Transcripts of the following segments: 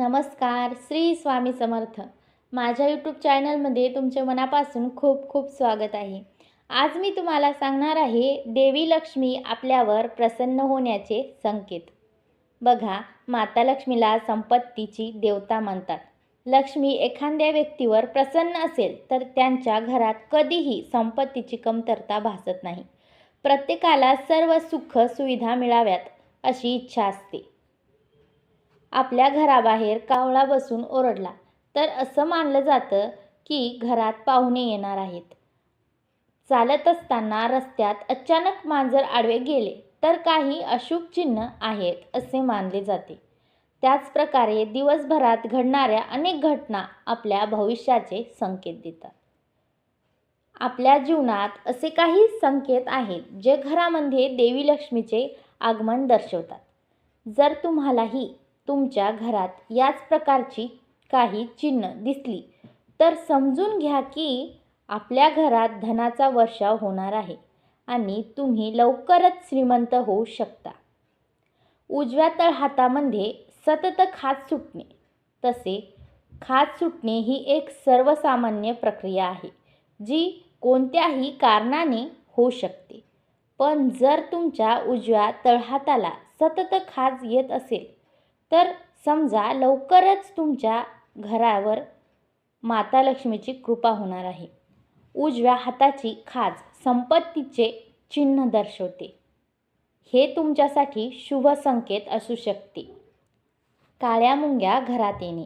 नमस्कार श्री स्वामी समर्थ. माझ्या यूट्यूब चॅनलमध्ये तुमचे मनापासून खूप खूप स्वागत आहे. आज मी तुम्हाला सांगणार आहे देवी लक्ष्मी आपल्यावर प्रसन्न होण्याचे संकेत. बघा माता लक्ष्मीला संपत्तीची देवता म्हणतात. लक्ष्मी एखाद्या व्यक्तीवर प्रसन्न असेल तर त्यांच्या घरात कधीही संपत्तीची कमतरता भासत नाही. प्रत्येकाला सर्व सुख सुविधा मिळाव्यात अशी इच्छा असते. आपल्या घराबाहेर कावळा बसून ओरडला. तर असं मानलं जातं की घरात पाहुणे येणार आहेत. चालत असताना रस्त्यात अचानक मांजर आडवे गेले. तर काही अशुभ चिन्ह आहेत असे मानले जाते. त्याचप्रकारे दिवसभरात घडणाऱ्या अनेक घटना आपल्या भविष्याचे संकेत देतात. आपल्या जीवनात असे काही संकेत आहेत जे घरामध्ये देवी लक्ष्मीचे आगमन दर्शवतात. जर तुम्हालाही तुमच्या घरात याच प्रकारची काही चिन्ह दिसली. तर समजून घ्या की आपल्या घरात धनाचा वर्षाव होणार आहे आणि तुम्ही लवकरच श्रीमंत होऊ शकता. उजव्या तळहातामध्ये सतत खाज सुटणे. तसे खाज सुटणे ही एक सर्वसामान्य प्रक्रिया आहे जी कोणत्याही कारणाने होऊ शकते. पण जर तुमच्या उजव्या तळहाताला सतत खाज येत असेल तर समजा लवकरच तुमच्या घरावर माता लक्ष्मीची कृपा होणार आहे. उजव्या हाताची खाज संपत्तीचे चिन्ह दर्शवते. हे तुमच्यासाठी शुभ संकेत असू शकते. काळ्या मुंग्या घरात येणे.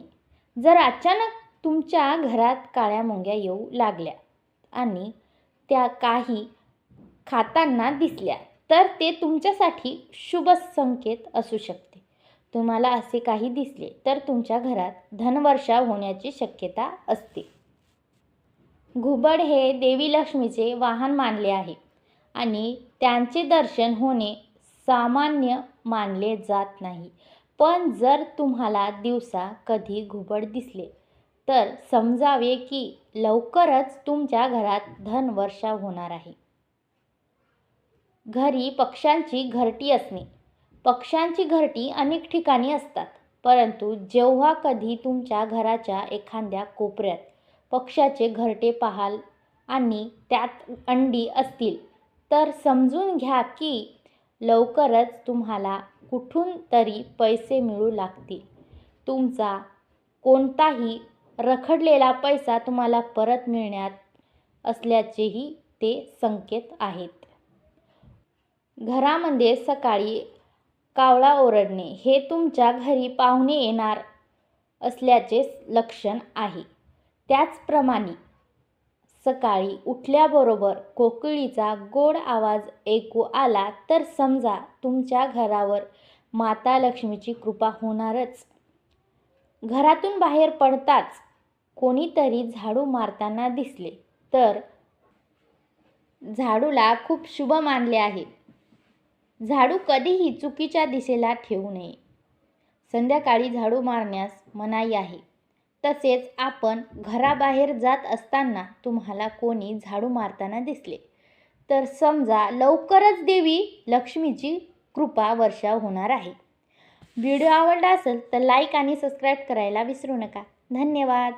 जर अचानक तुमच्या घरात काळ्या मुंग्या येऊ लागल्या आणि त्या काही खाताना दिसल्या तर ते तुमच्यासाठी शुभ संकेत असू शकते. तुम्हाला असे काही दिसले तर तुमच्या घरात धनवर्षा होण्याची शक्यता असते. घुबड हे देवी लक्ष्मीचे वाहन मानले आहे आणि त्यांचे दर्शन होणे सामान्य मानले जात नाही. पण जर तुम्हाला दिवसा कधी घुबड दिसले तर समजावे की लवकरच तुमच्या घरात धनवर्षा होणार आहे. घरी पक्ष्यांची घरटी असणे पक्ष्यांची घरटी अनेक ठिकाणी असतात. परंतु जेव्हा कधी तुमच्या घराच्या एखाद्या कोपऱ्यात पक्ष्याचे घरटे पाहाल आणि त्यात अंडी असतील तर समजून घ्या की लवकरच तुम्हाला कुठून तरी पैसे मिळू लागतील. तुमचा कोणताही रखडलेला पैसा तुम्हाला परत मिळण्यात असल्याचेही ते संकेत आहेत. घरामध्ये सकाळी कावळा ओरडणे हे तुमच्या घरी पाहुणे येणार असल्याचे लक्षण आहे. त्याचप्रमाणे सकाळी उठल्याबरोबर कोकिळीचा गोड आवाज ऐकू आला तर समजा तुमच्या घरावर माता लक्ष्मीची कृपा होणारच. घरातून बाहेर पडताच कोणीतरी झाडू मारताना दिसले. तर झाडूला खूप शुभ मानले आहे. झाडू कधीही चुकीच्या दिशेला ठेवू नये. संध्याकाळी झाडू मारण्यास मनाई आहे. तसेच आपण घराबाहेर जात असताना तुम्हाला कोणी झाडू मारताना दिसले. तर समजा लवकरच देवी लक्ष्मीची कृपा वर्षा होणार आहे. व्हिडिओ आवडला असेल तर लाईक आणि सबस्क्राईब करायला विसरू नका. धन्यवाद.